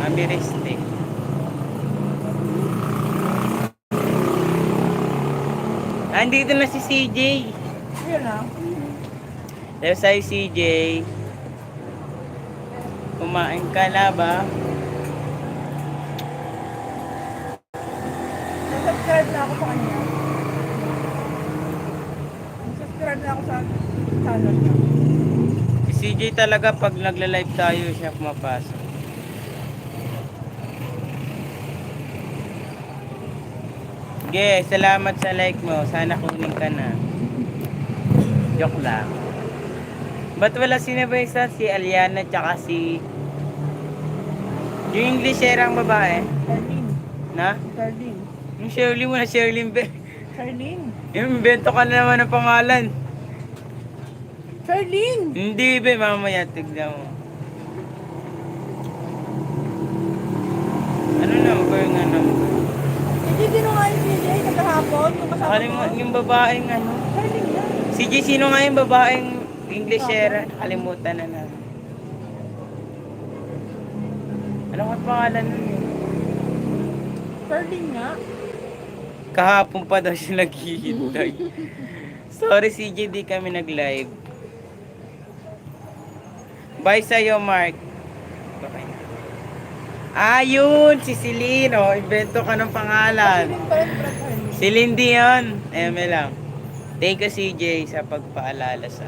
Amiriste. Andito na si CJ. Yun na. There's si CJ. Kumain ka na ba? Subscribe na ako sa kanya. Subscribe na ako sa channel niya. Si CJ talaga pag nagla-live tayo siya pumapasok. Sige, salamat sa like mo. Sana kunin ka na. Joke lang. Ba't wala sino ba isa? Si Aliana tsaka si... Yung Englishera ang babae. Charlene. Na? Charlene. Yung Shirley mo na Shirley Be. Charlene. Yung invento ka na naman ng pangalan. Charlene! Hindi be, mamaya tignan mo. Ano number nga number? Hindi sinungaling si Jay nagkahapon. Yung kasama Nakalimutan ko. yung babaeng ano. Yan. Si G, sino nga yung babaeng Englishera? Nakalimutan na natin. Ano ka pangalan nun eh? Nga. Kahapon pa daw siya naghihintay. Sorry CJ, di kami nag-live. Bye sa'yo, Mark. Ayun, si Celine, oh. Invento ka ng pangalan. Si Lindy yun. Eme lang. Thank you CJ sa pagpaalala sa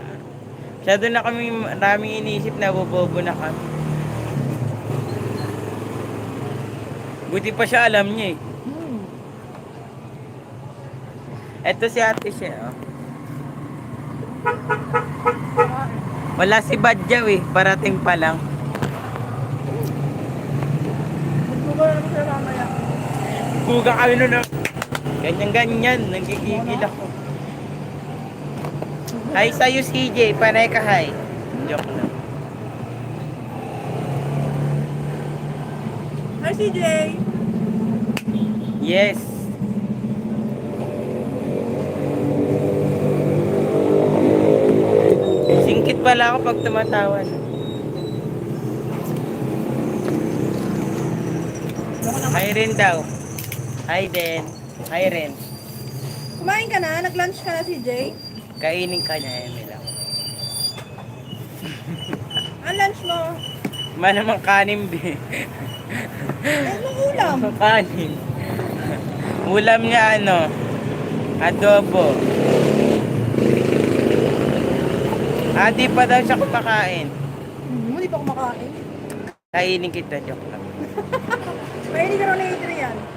Masyado na kami, maraming inisip na bobobo na kami. Buti pa siya alam niya eh. Hmm. Eto si ate siya. Oh. Wala si Badjaw eh. Parating pa lang. Magbuga na naman siya mamaya. Buga kami nun. oh. Ganyan-ganyan. Nagigigil ako. Hi sa'yo CJ. Panay ka hi. Joke lang. Hi, CJ! Yes. Singkit pala ako pag tumatawan. Hi rin daw. Hi din. Hi rin. Kumain ka na? Nag-lunch ka na, CJ? Kainin ka niya, Emil lang. Ang lunch mo? Manamang kanin, be. Eh, anong ulam? kanin. Ulam niya ano? Adobo. Ah, di pa daw siya kumakain. Hmm, hindi pa kumakain. Kainin kita, joke lang. May hindi ka raw na yan.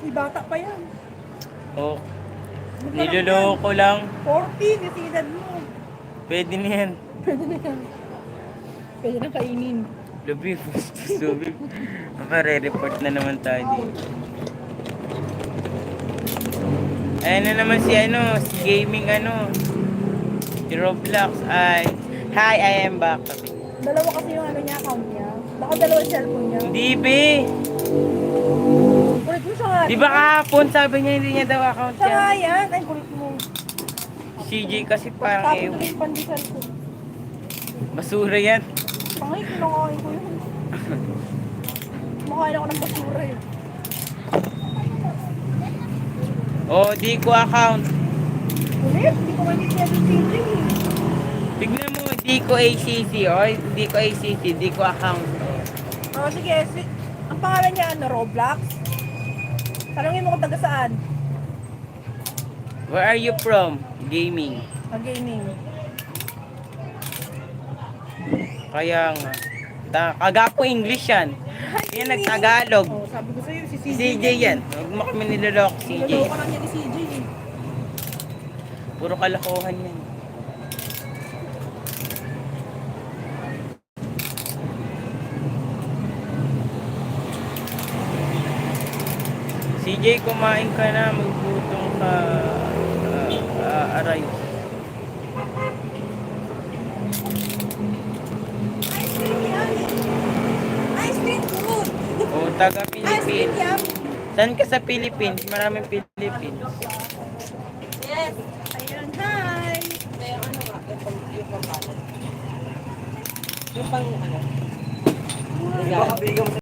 May bata pa yan. Oh, niloloko lang. yan. 40, kasi edad mo. Pwede na yan. Pwede na yan. Pwede na kainin. Lubi, lubi. Makare-report na naman tayo dito. Ayan na naman si ano, si gaming ano. Si Roblox ay, Hi, I am back. Dalawa kasi yung ano niya, account niya. Baka dalawa cellphone niya. Hindi, be. Kulit mo siya nga. Di ba kahapon sabi niya hindi niya daw account Siya nga niya? yan. Ay, kulit mo. CJ kasi parang Tapos eh, ito yung pandesal ko. basura yan. Pangay, kinakain ko yun. Kumakain ako ng basura eh. Oh, di ko account. Kulit, hindi ko maintindihan yung CJ. Tignan mo, di ko ACC. Oh, di ko ACC, di ko account. Oh, sige. Si, ang pangalan niya, ano, Roblox? Tanungin mo kung taga saan? Where are you from? Gaming. Mag-gaming. Kaya nga. Ta kagapo English yan. Yan nagtagalog. Oh, sabi ko sa'yo, si CJ. CJ yan. Huwag mo kami nilolok, CJ. Niloloko lang niya ni CJ eh. Puro kalokohan yan. CJ, kumain ka na. Magbutong ka. Uh, uh, aray. Ice cream yan. Ice cream food. O, taga Ice cream Philippines. Saan ka sa Philippines? Maraming Philippines. Yes. Ayun, hi. Yung pang ano? Baka bigyan mo